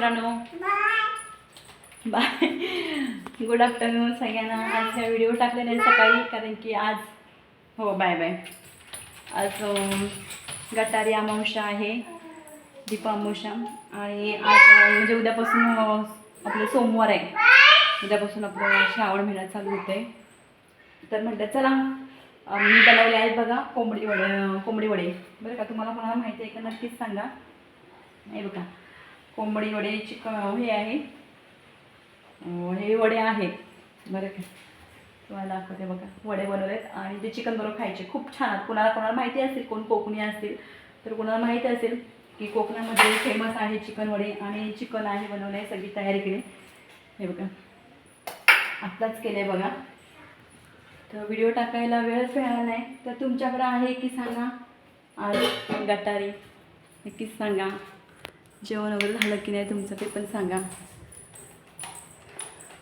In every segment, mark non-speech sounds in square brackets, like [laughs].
मित्रांनो. Bye good afternoon सगळ्यांना. आज ह्या व्हिडिओ टाकले नाही सकाळी कारण की आज हो बाय बाय आज गटारी अमावस्या आहे दीपा अमावस्या. आणि आज म्हणजे उद्यापासून आपलं सोमवार आहे. उद्यापासून आपलं श्रावण महिना चालू होतं आहे तर म्हटलं चला मी बनवले आहेत बघा कोंबडी वडे कोंबडी वडे बरं का तुम्हाला कोणाला माहिती आहे का नक्कीच सांगा. हे बघा. कोंबडी वडे चिक हे आहे. हे वडे आहेत. बरं का? तुम्हाला दाखवते बघा. वडे बनवलेत. आणि ते चिकन बरोबर खायचे. खूप छान आहेत. कोणाला कोणाला माहिती असेल कोण कोकणी असतील तर कोणाला माहिती असेल की कोकणामध्ये फेमस आहे चिकन वडे आणि चिकन आहे बनवलं आहे सगळी तयारी केली. हे बघा. आत्ताच केलं आहे बघा. तर व्हिडिओ टाकायला वेळच मिळाला नाही. तर तुमच्याकडं आहे की सांगा. आलू गटारी. नक्कीच सांगा. जेवण वगैरे झालं की नाही तुमचं ते पण सांगा.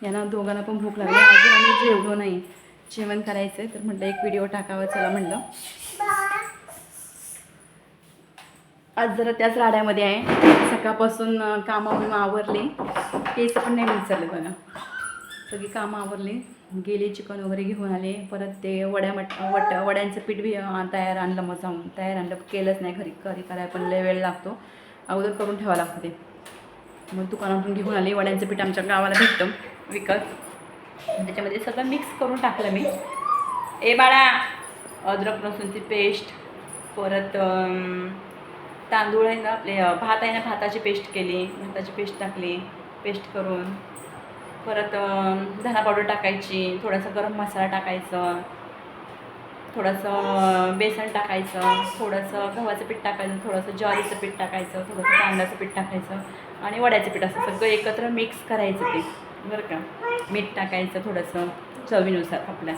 यांना दोघांना पण भूक लागली. अजून आम्ही जेवलो नाही. जेवण करायचं तर म्हटलं एक व्हिडिओ टाकावा चला म्हटलं. आज जरा त्याच राड्यामध्ये आहे. सकाळपासून कामं बिमं आवरले. केस पण नाही विचारले बघा. सगळी कामं आवरली. गेले चिकन वगैरे घेऊन आले. परत ते वड्या मट वट वड्यांचं पीठ बी तयार आणलं मग जाऊन. तयार आणलं केलंच नाही घरी. घरी करायला पण लय वेळ लागतो. अगोदर करून ठेवावं लागतं ते. मग दुकानातून घेऊन आले वड्यांचं पीठ आमच्या गावाला भेटतं विकत. त्याच्यामध्ये सगळं मिक्स करून टाकलं मी. ए बाळा अद्रक लसूणची पेस्ट परत तांदूळ आहे ना आपले भात आहे ना भाताची पेस्ट केली भाताची पेस्ट टाकली पेस्ट करून. परत धना पावडर टाकायची थोडासा गरम मसाला टाकायचं. थोडंसं बेसन टाकायचं थोडंसं गव्हाचं पीठ टाकायचं थोडंसं ज्वारीचं पीठ टाकायचं थोडंसं तांदळाचं पीठ टाकायचं आणि वड्याचं पीठ असं सगळं एकत्र मिक्स करायचं ते बरं का? मीठ टाकायचं थोडंसं चवीनुसार आपल्या.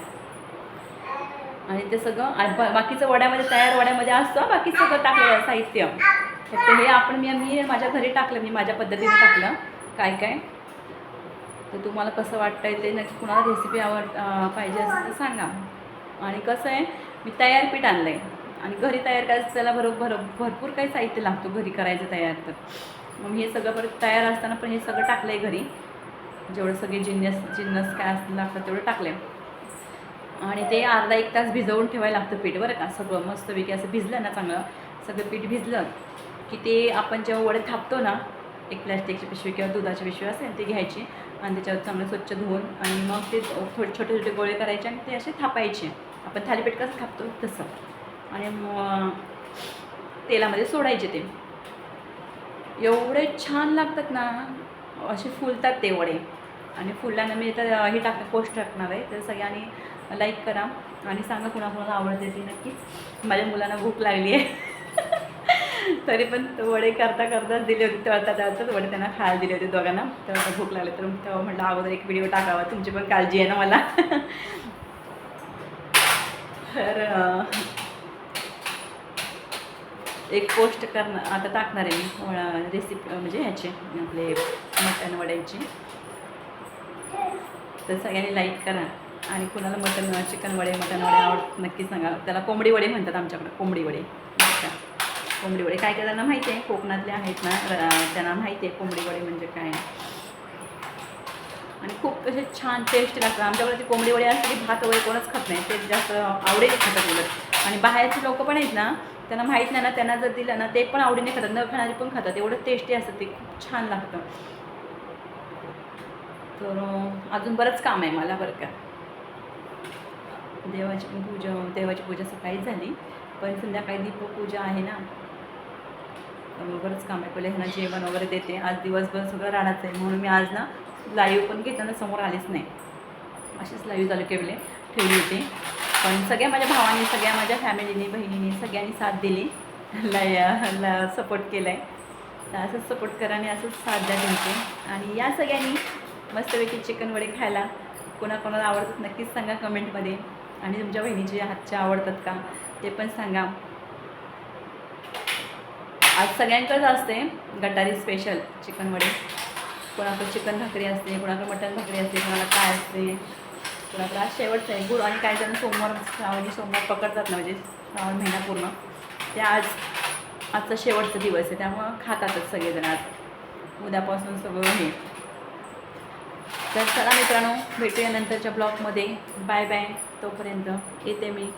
आणि ते सगळं बा- बाकीचं वड्यामध्ये तयार वड्यामध्ये असतं बाकी सगळं टाकलेलं साहित्य. फक्त हे आपण मी मी माझ्या घरी टाकलं मी माझ्या पद्धतीने टाकलं. काय काय? तर तुम्हाला कसं वाटतंय ते नक्की कुणाला रेसिपी आवड पाहिजे असेल तर सांगा. आणि कसं आहे मी तयार पीठ आणलं आहे आणि घरी तयार करायचं त्याला बरोबर भरपूर काही साहित्य लागतो घरी करायचं तयार तर. मग हे सगळं परत तयार असताना पण हे सगळं टाकलं आहे घरी. जेवढं सगळे जिन्नस जिन्नस काय असं लागतं तेवढं टाकलं आणि ते अर्धा एक तास भिजवून ठेवायला लागतं पीठ बरं का. सगळं मस्तपैकी असं भिजलं ना चांगलं सगळं पीठ भिजलं की ते आपण जेव्हा वडे थापतो ना एक प्लॅस्टिकची पिशवी किंवा दुधाची पिशवी असेल ती घ्यायची. आणि त्याच्यावर चांगलं स्वच्छ धुवून आणि मग ते थोडे छोटे छोटे गोळे करायचे आणि ते असे थापायचे. आपण थालीपीठ कसं थापतो तसं. आणि मग तेलामध्ये सोडायचे ते. एवढे छान लागतात ना असे फुलतात ते वडे. आणि फुलल्यानं मी तर हे टाक पोस्ट टाकणार आहे. तर सगळ्यांनी लाईक करा आणि सांगा कुणाकुणाला आवडते ती नक्कीच. माझ्या मुलांना भूक लागली आहे. [laughs] तरी पण तो वडे करता करताच दिले होते तळता तळताच वडे त्यांना खायला दिले होते दोघांना. तेव्हा भूक लागली तर तेव्हा म्हटलं अगोदर एक व्हिडिओ टाकावा. तुमची पण काळजी आहे ना मला. [laughs] तर एक पोस्ट करणार आता टाकणार आहे मी रेसिपी म्हणजे ह्याचे आपले मटण वड्याची. तर सगळ्यांनी लाईक करा. आणि कुणाला मटण चिकन वडे मटण वडे आवड नक्की सांगा. त्याला कोंबडी वडे म्हणतात आमच्याकडे कोंबडी वडे. का कोंबडी वडे. काय काय त्यांना माहिती आहे? कोकणातले आहेत ना त्यांना माहिती आहे कोंबडी वडे म्हणजे काय. आणि खूप असे छान टेस्ट लागतात. आमच्याकडे ते कोंबडी वडे असते की भात वगैरे कोणच खात नाही. ते जास्त आवडीने खातात उलट आणि बाहेरचे लोक पण आहेत ना त्यांना माहीत नाही ना त्यांना जर दिलं ना ते पण आवडीने खातात. न खाणारी पण खातात. एवढं टेस्टी असतं ते. खूप छान लागतं. तर अजून बरंच काम आहे मला बरं का. देवाची पण पूजा देवाची पूजा सकाळीच झाली. पण संध्याकाळी दीपपूजा आहे ना. बरंच काम आहे. पहिले ह्यांना जेवण वगैरे देते. आज दिवसभर सगळं राहण्याचं आहे. म्हणून मी आज ना लाईव्ह पण घेताना समोर आलेच नाही. अशीच लाईव्ह चालू केले ठेवली होती. पण सगळ्या माझ्या भावांनी सगळ्या माझ्या फॅमिलीने बहिणीने सगळ्यांनी साथ दिली. ला सपोर्ट केला आहे तर असंच सपोर्ट करा आणि असंच साथ द्या तुमचे. आणि या सगळ्यांनी मस्तपैकी चिकन वडे खायला. कोणाकोणाला आवडतात नक्कीच सांगा कमेंटमध्ये आणि तुमच्या बहिणीचे हातच्या आवडतात का? ते पण सांगा. आज सगळ्यांकडेच असते गटारी स्पेशल चिकन वडे. कोणाकडे चिकन भाकरी असते कोणाकडे मटण भाकरी असते कोणाला काय असते. कोणाकडे आज शेवटचं आहे. गुड आणि काही जण सोमवार श्रावणी सोमवार पकडतात ना म्हणजे श्रावण महिना पूर्ण. ते आज आजचा शेवटचा दिवस आहे. त्यामुळं खातातच सगळेजण आज. उद्यापासून सगळं हे. तर चला मित्रांनो भेटूया नंतरच्या ब्लॉगमध्ये. Bye bye. तोपर्यंत येते मी.